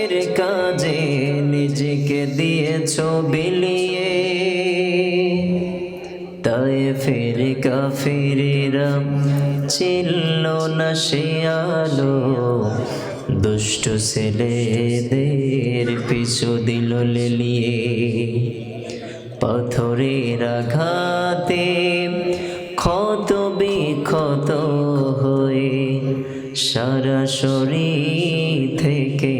প্রচারের কাজে নিজেকে দিয়েছ বিলিয়ে। তাই ফেরে কাফেরেরা ছিল না সে আলো। দুষ্ট ছেলেদের পিছু দিল লেলিয়ে। পাথরের আঘাতে ক্ষত বিক্ষত হয়ে সারা শরীর থেকে